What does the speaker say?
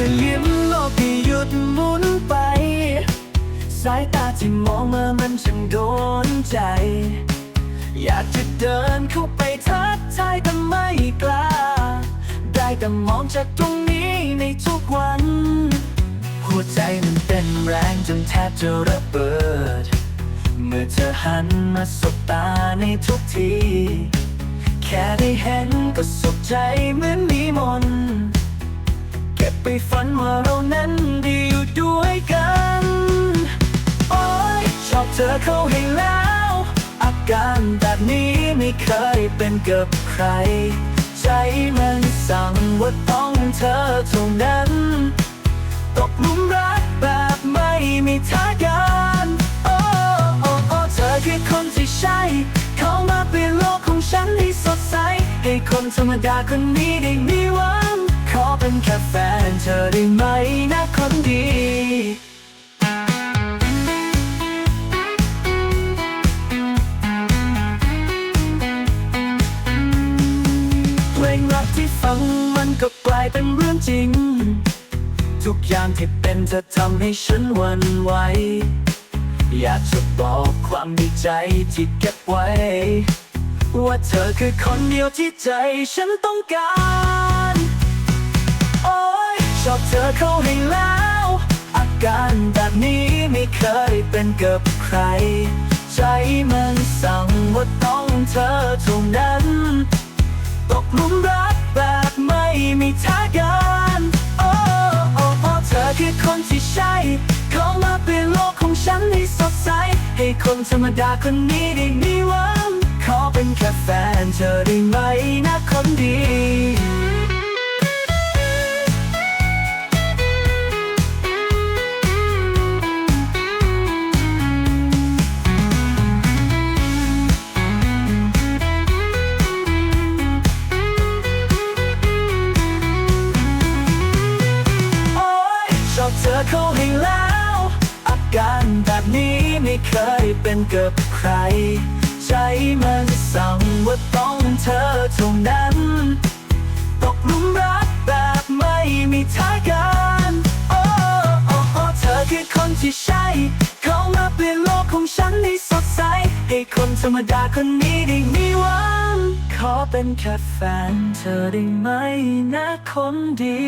พื่อยิ้มโลกที่หยุดหมุนไป สายตาที่มองมามันช่างโดนใจ อยากจะเดินเข้าไปทักทายแต่ไม่กล้า ได้แต่มองจากตรงนี้ในทุกวัน หัวใจมันเต้นแรงจนแทบจะระเบิด เมื่อเธอหันมาสบตาในทุกที แค่ได้เห็นก็สุขใจเหมือนมีมนต์ ฝันว่าเรานั้นได้อยู่ด้วยกัน โอ้ยชอบเธอเข้าให้แล้ว อาการแบบนี้ไม่เคยเป็นกับใคร ใจมันสั่งว่าต้องเธอเท่านั้น ตกหลุมรักแบบไม่มีท่าการโอ้โอ้โอ้เธอคือคนที่ใช่ เข้ามาเปลี่ยนโลกของฉันให้สดใส ให้คนธรรมดาคนนี้ได้มีวังขอเป็ นแค่แฟนเธอได้ไหมนะคนดีเพลงรักที่ฟังมันก็กลายเป็นเรื่องจริง ทุกอย่างที่เป็นจะทำให้ฉันหวันไหวอยากจะบอกความดีใจที่เก็บไว้ ว่าเธอคือคนเดียวที่ใจฉันต้องการ อบเธอเข้าให้แล้ว อาการแบบนี้ไม่เคยเป็นกับใคร ใจมันสั่งว่าต้องเธอเท่านั้น ตกหลุมรักแบบไม่มีท่าการโอ้โอ้โอ้เธอคือคนที่ใช่เข้ามาเปลี่ยนโลกของฉันให้สดใส ให้คนธรรมดาคนนี้ได้มีหวังขอเป็นแค่แฟนเธอได้ เธอเข้าให้แล้ว อาการแบบนี้ไม่เคยเป็นกับใคร ใจมันสั่งว่าต้องเธอเท่านั้น ตกหลุมรักแบบไม่มีท่าการโอ้โอ้โอ้เธอคือคนที่ใช่ เข้ามาเปลี่ยนโลกของฉันให้สดใส ให้คนธรรมดาคนนี้ได้มีหวังขอเป็นแค่แฟนเธอได้ไหมนะคนดี